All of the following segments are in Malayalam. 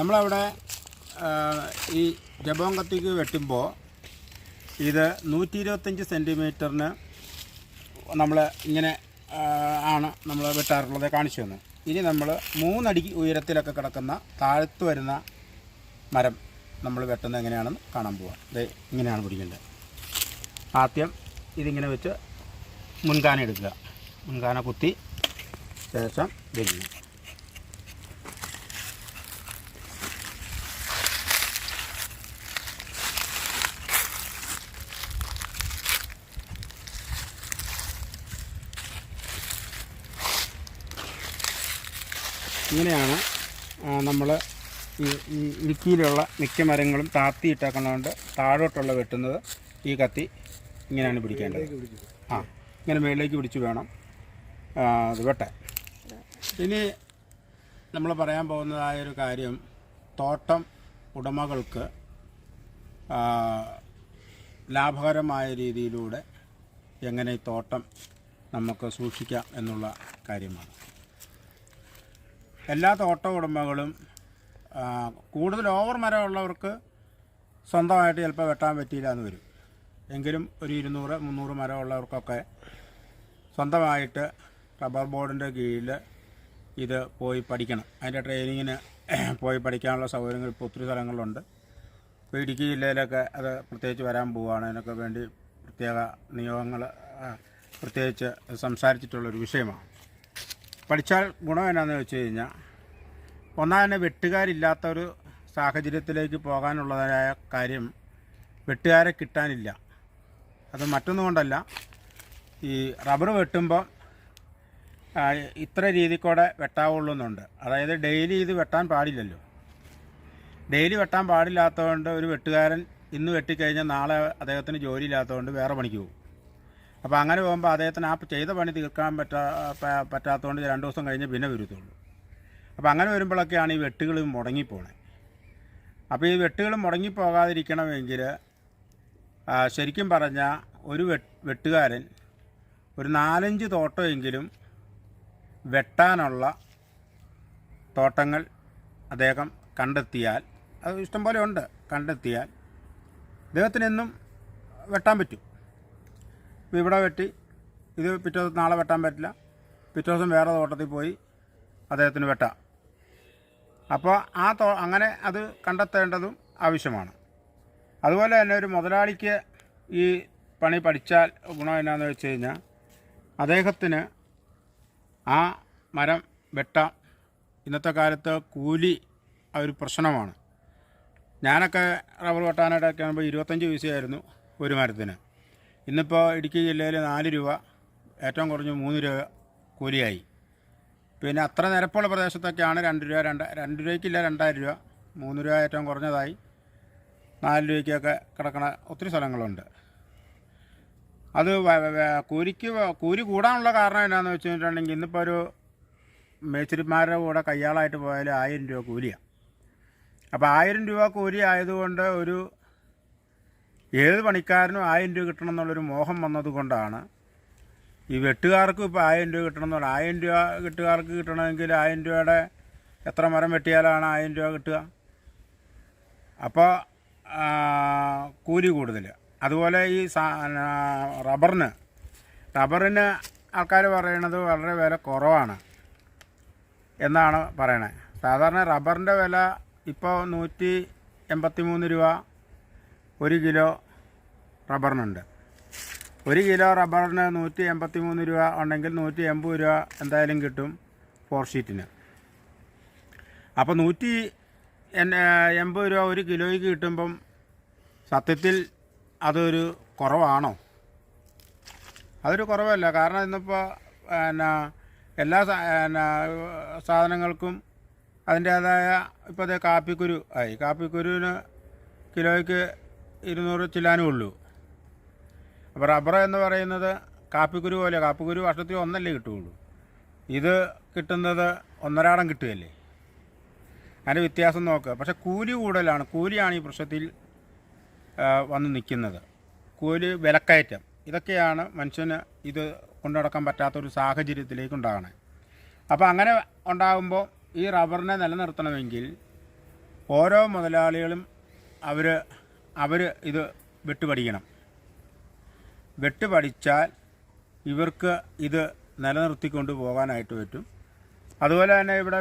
നമ്മളവിടെ ഈ ജബോം കത്തിക്ക് വെട്ടുമ്പോൾ ഇത് നൂറ്റി ഇരുപത്തഞ്ച് സെന്റിമീറ്ററിന് നമ്മൾ ഇങ്ങനെ ആണ് നമ്മൾ വെട്ടാറുള്ളത് കാണിച്ചു തന്നു ഇനി നമ്മൾ മൂന്നടി ഉയരത്തിലൊക്കെ കിടക്കുന്ന താഴ്ത്തു വരുന്ന മരം നമ്മൾ വെട്ടുന്നത് എങ്ങനെയാണെന്ന് കാണാൻ പോവാം. ഇത് ഇങ്ങനെയാണ് പിടിക്കേണ്ടത്. ആദ്യം ഇതിങ്ങനെ വെച്ച് മുൻകാന എടുക്കുക. മുൻകാന കുത്തി ശേഷം വെല്ലുന്നു ഇങ്ങനെയാണ് നമ്മൾ ഈ ഈ ഇടുക്കിയിലുള്ള മിക്ക മരങ്ങളും താത്തിയിട്ടേക്കുന്നതുകൊണ്ട് താഴോട്ടുള്ള വെട്ടുന്നത് ഈ കത്തി ഇങ്ങനെയാണ് പിടിക്കേണ്ടത്. ആ ഇങ്ങനെ മേളിലേക്ക് പിടിച്ച് വേണം അത് വെട്ടാൻ. ഇനി നമ്മൾ പറയാൻ പോകുന്നതായ ഒരു കാര്യം തോട്ടം ഉടമകൾക്ക് ലാഭകരമായ രീതിയിലൂടെ എങ്ങനെ ഈ തോട്ടം നമുക്ക് സൂക്ഷിക്കാം എന്നുള്ള കാര്യമാണ്. എല്ലാ തോട്ട ഉടമകളും കൂടുതൽ ഓവർ മരമുള്ളവർക്ക് സ്വന്തമായിട്ട് ചിലപ്പോൾ വെട്ടാൻ പറ്റിയില്ല എന്ന് വരും. എങ്കിലും ഒരു ഇരുന്നൂറ് മുന്നൂറ് മരമുള്ളവർക്കൊക്കെ സ്വന്തമായിട്ട് റബ്ബർ ബോർഡിന്റെ കീഴിൽ ഇത് പോയി പഠിക്കണം. അതിന്റെ ട്രെയിനിങ്ങിന് പോയി പഠിക്കാനുള്ള സൗകര്യങ്ങൾ ഇപ്പോൾ ഒത്തിരി സ്ഥലങ്ങളുണ്ട് ഇപ്പോൾ ഇടുക്കി ജില്ലയിലൊക്കെ അത് പ്രത്യേകിച്ച് വരാൻ പോവുകയാണ് അതിനൊക്കെ വേണ്ടി പ്രത്യേക നിയോഗങ്ങൾ പ്രത്യേകിച്ച് സംസാരിച്ചിട്ടുള്ളൊരു വിഷയമാണ്. പഠിച്ചാൽ ഗുണം എന്നാന്ന് വെച്ച് കഴിഞ്ഞാൽ ഒന്നാം തന്നെ വെട്ടുകാരില്ലാത്ത ഒരു സാഹചര്യത്തിലേക്ക് പോകാനുള്ളതായ കാര്യം വെട്ടുകാരെ കിട്ടാനില്ല. അത് മറ്റൊന്നുകൊണ്ടല്ല ഈ റബ്ബർ വെട്ടുമ്പോൾ ഇത്ര രീതിക്കൂടെ വെട്ടാവുള്ളൂ എന്നുണ്ട് അതായത് ഡെയിലി ഇത് വെട്ടാൻ പാടില്ലല്ലോ. ഡെയിലി വെട്ടാൻ പാടില്ലാത്തതുകൊണ്ട് ഒരു വെട്ടുകാരൻ ഇന്ന് വെട്ടിക്കഴിഞ്ഞാൽ നാളെ അദ്ദേഹത്തിന് ജോലി ഇല്ലാത്തതുകൊണ്ട് വേറെ പണിക്ക് പോകും. അപ്പോൾ അങ്ങനെ പോകുമ്പോൾ അദ്ദേഹത്തിന് ആ ചെയ്ത പണി തീർക്കാൻ പറ്റാ പറ്റാത്തതുകൊണ്ട് രണ്ട് ദിവസം കഴിഞ്ഞ് പിന്നെ വരുത്തുള്ളൂ. അപ്പോൾ അങ്ങനെ വരുമ്പോഴൊക്കെയാണ് ഈ വെട്ടുകൾ മുടങ്ങിപ്പോണേ. അപ്പോൾ ഈ വെട്ടുകൾ മുടങ്ങിപ്പോകാതിരിക്കണമെങ്കിൽ ശരിക്കും പറഞ്ഞാൽ ഒരു വെട്ട് വെട്ടുകാരൻ ഒരു നാലഞ്ച് തോട്ടമെങ്കിലും വെട്ടാനുള്ള തോട്ടങ്ങൾ അദ്ദേഹം കണ്ടെത്തിയാൽ അത് ഇഷ്ടംപോലെ ഉണ്ട് കണ്ടെത്തിയാൽ അദ്ദേഹത്തിനെന്നും വെട്ടാൻ പറ്റും. ഇവിടെ വെട്ടി. ഇത് പിറ്റേ ദിവസം നാളെ വെട്ടാൻ പറ്റില്ല. പിറ്റേ ദിവസം വേറെ തോട്ടത്തിൽ പോയി അദ്ദേഹത്തിന് വെട്ടാം. അപ്പോൾ ആ തോ അങ്ങനെ അത് കണ്ടെത്തേണ്ടതും ആവശ്യമാണ്. അതുപോലെ തന്നെ ഒരു മുതലാളിക്ക് ഈ പണി പഠിച്ചാൽ ഗുണം എന്നാന്ന് വെച്ച് കഴിഞ്ഞാൽ അദ്ദേഹത്തിന് ആ മരം വെട്ടാം. ഇന്നത്തെ കാലത്ത് കൂലി ഒരു പ്രശ്നമാണ്. ഞാനൊക്കെ റബ്ബർ വെട്ടാനായിട്ടൊക്കെ ആകുമ്പോൾ ഇരുപത്തഞ്ച് പൈസയായിരുന്നു ഒരു മരത്തിന്. ഇന്നിപ്പോൾ ഇടുക്കി ജില്ലയിൽ നാല് രൂപ ഏറ്റവും കുറഞ്ഞ് മൂന്ന് രൂപ കൂലിയായി. പിന്നെ അത്ര നിരപ്പുള്ള പ്രദേശത്തൊക്കെയാണ് രണ്ട് രൂപ രണ്ട് രണ്ട് രൂപയ്ക്കില്ല രണ്ടായിരം രൂപ മൂന്ന് രൂപ ഏറ്റവും കുറഞ്ഞതായി. നാല് രൂപയ്ക്കൊക്കെ കിടക്കുന്ന ഒത്തിരി സ്ഥലങ്ങളുണ്ട്. അത് കൂലിക്ക് കൂലി കൂടാനുള്ള കാരണം എന്നാന്ന് വെച്ചിട്ടുണ്ടെങ്കിൽ ഇന്നിപ്പോൾ ഒരു മേച്ചിരിമാരുടെ കൂടെ കയ്യാളായിട്ട് പോയാൽ ആയിരം രൂപ കൂലിയാണ് അപ്പോൾ ആയിരം രൂപ കൂലി ആയതുകൊണ്ട് ഒരു ഏത് പണിക്കാരനും ആയിരം രൂപ കിട്ടണം എന്നുള്ളൊരു മോഹം വന്നതുകൊണ്ടാണ് ഈ വെട്ടുകാർക്കും ഇപ്പോൾ ആയിരം രൂപ കിട്ടണം എന്നുള്ള ആയിരം രൂപ വെട്ടുകാർക്ക് കിട്ടണമെങ്കിൽ ആയിരം രൂപയുടെ എത്ര മരം വെട്ടിയാലാണ് ആയിരം രൂപ കിട്ടുക? അപ്പോൾ കൂലി കൂടുതൽ. അതുപോലെ ഈ റബ്ബറിന്. റബ്ബറിന് ആൾക്കാർ പറയണത് വളരെ വില കുറവാണ് എന്നാണ് പറയണത് സാധാരണ റബ്ബറിന്റെ വില ഇപ്പോൾ നൂറ്റി എൺപത്തി മൂന്ന് രൂപ ഒരു കിലോ റബ്ബറിനുണ്ട്. ഒരു കിലോ റബ്ബറിന് നൂറ്റി എൺപത്തി മൂന്ന് രൂപ ഉണ്ടെങ്കിൽ നൂറ്റി എൺപത് രൂപ എന്തായാലും കിട്ടും ഫോർ ഷീറ്റിന്. അപ്പോൾ നൂറ്റി എൺപത് രൂപ ഒരു കിലോയ്ക്ക് കിട്ടുമ്പം സത്യത്തിൽ അതൊരു കുറവാണോ? അതൊരു കുറവല്ല. കാരണം ഇന്നിപ്പോൾ പിന്നെ എല്ലാ പിന്നെ സാധനങ്ങൾക്കും അതിന്റേതായ ഇപ്പോൾ അതേ കാപ്പിക്കുരു ആയി. കാപ്പിക്കുരുവിന് കിലോയ്ക്ക് ഇരുന്നൂറ് ചില്ലാനും ഉള്ളൂ. അപ്പോൾ റബ്ബർ എന്ന് പറയുന്നത് കാപ്പിക്കുരു പോലെ കാപ്പിക്കുരു വർഷത്തിൽ ഒന്നല്ലേ കിട്ടുകയുള്ളൂ. ഇത് കിട്ടുന്നത് ഒന്നരാടം കിട്ടുകയല്ലേ? അതിന്റെ വ്യത്യാസം നോക്കുക. പക്ഷെ കൂലി കൂടുതലാണ്. കൂലിയാണ് ഈ പ്രശ്നത്തിൽ വന്ന് നിൽക്കുന്നത്. കൂലി വിലക്കയറ്റം. ഇതൊക്കെയാണ് മനുഷ്യന് ഇത് കൊണ്ടുനടക്കാൻ പറ്റാത്തൊരു സാഹചര്യത്തിലേക്ക് ഉണ്ടാകണേ. അപ്പോൾ അങ്ങനെ ഉണ്ടാകുമ്പോൾ ഈ റബ്ബറിനെ നിലനിർത്തണമെങ്കിൽ ഓരോ മുതലാളികളും അവർ അവർ ഇത് വെട്ടുപഠിക്കണം. വെട്ടുപഠിച്ചാൽ ഇവർക്ക് ഇത് നിലനിർത്തിക്കൊണ്ട് പോകാനായിട്ട് പറ്റും. അതുപോലെ തന്നെ ഇവിടെ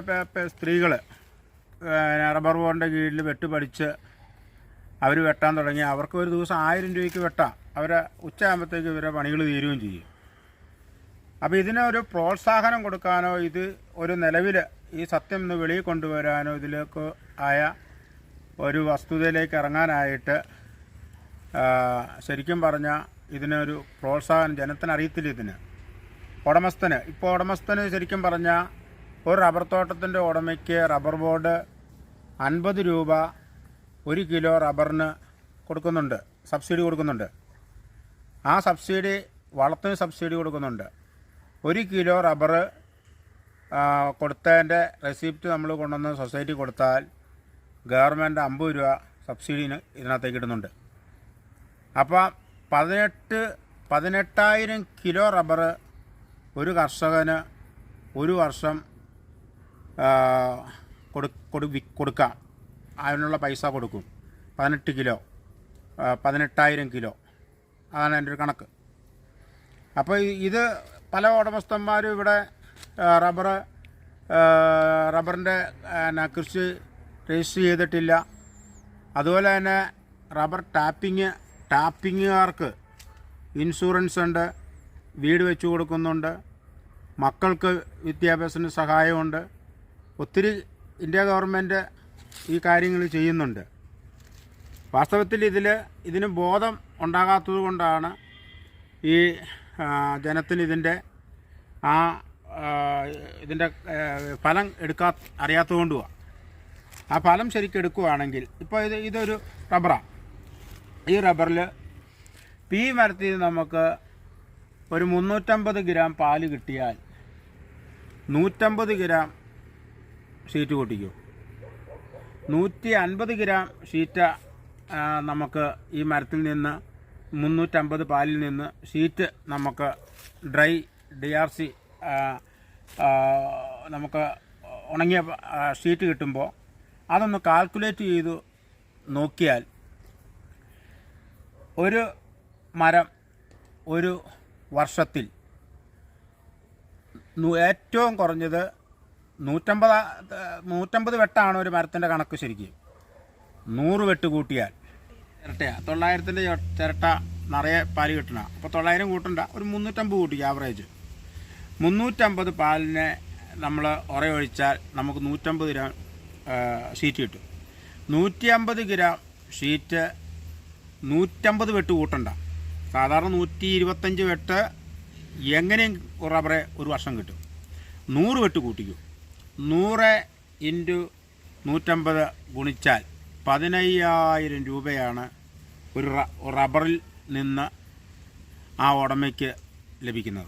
സ്ത്രീകൾ റബ്ബർ ബോർഡിന്റെ കീഴിൽ വെട്ടുപഠിച്ച് അവർ വെട്ടാൻ തുടങ്ങി അവർക്ക് ഒരു ദിവസം ആയിരം രൂപയ്ക്ക് വെട്ടാം. അവരെ ഉച്ചയാകുമ്പോഴത്തേക്ക് ഇവരെ പണികൾ തീരുകയും ചെയ്യും. അപ്പോൾ ഇതിനൊരു പ്രോത്സാഹനം കൊടുക്കാനോ ഇത് ഒരു നിലവിൽ ഈ സത്യം ഒന്ന് വെളിയിൽ കൊണ്ടുവരാനോ ഇതിലേക്ക് ആയ ഒരു വസ്തുതയിലേക്ക് ഇറങ്ങാനായിട്ട് ശരിക്കും പറഞ്ഞാൽ ഇതിനൊരു പ്രോത്സാഹനം ജനത്തിന് അറിയത്തില്ല ഇതിന്. ഉടമസ്ഥന് ഇപ്പോൾ ഉടമസ്ഥന് ശരിക്കും പറഞ്ഞാൽ ഒരു റബ്ബർ തോട്ടത്തിന്റെ ഉടമയ്ക്ക് റബ്ബർ ബോർഡ് അൻപത് രൂപ ഒരു കിലോ റബ്ബറിന് കൊടുക്കുന്നുണ്ട് സബ്സിഡി കൊടുക്കുന്നുണ്ട്. ആ സബ്സിഡി വളത്തിന് സബ്സിഡി കൊടുക്കുന്നുണ്ട്. ഒരു കിലോ റബ്ബർ കൊടുത്തതിന്റെ റെസിപ്റ്റ് നമ്മൾ കൊണ്ടുവന്ന് സൊസൈറ്റി കൊടുത്താൽ ഗവൺമെന്റ് അമ്പത് രൂപ സബ്സിഡിന് ഇതിനകത്തേക്ക് ഇടുന്നുണ്ട്. അപ്പോൾ പതിനെട്ട് പതിനെട്ടായിരം കിലോ റബ്ബർ ഒരു കർഷകന് ഒരു വർഷം കൊടുക്കാം. അതിനുള്ള പൈസ കൊടുക്കും. പതിനെട്ട് കിലോ പതിനെട്ടായിരം കിലോ. അതാണ് എന്റെ ഒരു കണക്ക്. അപ്പോൾ ഇത് പല ഉടമസ്ഥന്മാരും ഇവിടെ റബ്ബർ റബ്ബറിന്റെ കൃഷി രജിസ്റ്റർ ചെയ്തിട്ടില്ല. അതുപോലെ തന്നെ റബ്ബർ ടാപ്പിങ് ടാപ്പിങ്ങുകാർക്ക് ഇൻഷുറൻസ് ഉണ്ട് വീട് വെച്ചു കൊടുക്കുന്നുണ്ട് മക്കൾക്ക് വിദ്യാഭ്യാസത്തിന് സഹായമുണ്ട് ഒത്തിരി ഇന്ത്യ ഗവൺമെന്റ് ഈ കാര്യങ്ങൾ ചെയ്യുന്നുണ്ട്. വാസ്തവത്തിൽ ഇതിൽ ഇതിന് ബോധം ഉണ്ടാകാത്തത് കൊണ്ടാണ് ഈ ജനത്തിന് ഇതിന്റെ ആ ഇതിന്റെ ഫലം എടുക്കാ അറിയാത്തത് കൊണ്ടുമാണ് ആ ഫലം ശരിക്കും എടുക്കുകയാണെങ്കിൽ ഇപ്പോൾ ഇത് ഇതൊരു റബ്ബറാണ് ഈ റബ്ബറിൽ പീ മരത്തിൽ നമുക്ക് ഒരു മുന്നൂറ്റമ്പത് ഗ്രാം പാൽ കിട്ടിയാൽ നൂറ്റമ്പത് ഗ്രാം ഷീറ്റ് പൊട്ടിക്കും. നൂറ്റി അൻപത് ഗ്രാം ഷീറ്റ് നമുക്ക് ഈ മരത്തിൽ നിന്ന് മുന്നൂറ്റമ്പത് പാലിൽ നിന്ന് ഷീറ്റ് നമുക്ക് ഡ്രൈ ഡി ആർ സി നമുക്ക് ഉണങ്ങിയ ഷീറ്റ് കിട്ടുമ്പോൾ അതൊന്ന് കാൽക്കുലേറ്റ് ചെയ്തു നോക്കിയാൽ ഒരു മരം ഒരു വർഷത്തിൽ ഏറ്റവും കുറഞ്ഞത് നൂറ്റമ്പത് നൂറ്റമ്പത് വെട്ടാണ് ഒരു മരത്തിന്റെ കണക്ക് ശരിക്കും. നൂറ് വെട്ട് കൂട്ടിയാൽ. ചിരട്ടയാ തൊള്ളായിരത്തിന്റെ ചിരട്ട നിറയെ പാൽ കിട്ടണം. അപ്പോൾ തൊള്ളായിരം കൂട്ടണ്ട. ഒരു മുന്നൂറ്റമ്പത് കൂട്ടി ആവറേജ് മുന്നൂറ്റമ്പത് പാലിനെ നമ്മൾ ഒറയൊഴിച്ചാൽ നമുക്ക് നൂറ്റമ്പത് ആ, ഷീറ്റ് കിട്ടും നൂറ്റി അമ്പത് ഗ്രാം ഷീറ്റ് നൂറ്റമ്പത് വെട്ട് കൂട്ടണ്ട. സാധാരണ നൂറ്റി ഇരുപത്തഞ്ച് വെട്ട് എങ്ങനെയും റബ്ബറെ ഒരു വർഷം കിട്ടും. നൂറ് വെട്ട് കൂട്ടിക്കും. നൂറ് ഇന്റു നൂറ്റമ്പത് ഗുണിച്ചാൽ പതിനയ്യായിരം രൂപയാണ് ഒരു റബ്ബറിൽ നിന്ന് ആ ഉടമയ്ക്ക് ലഭിക്കുന്നത്.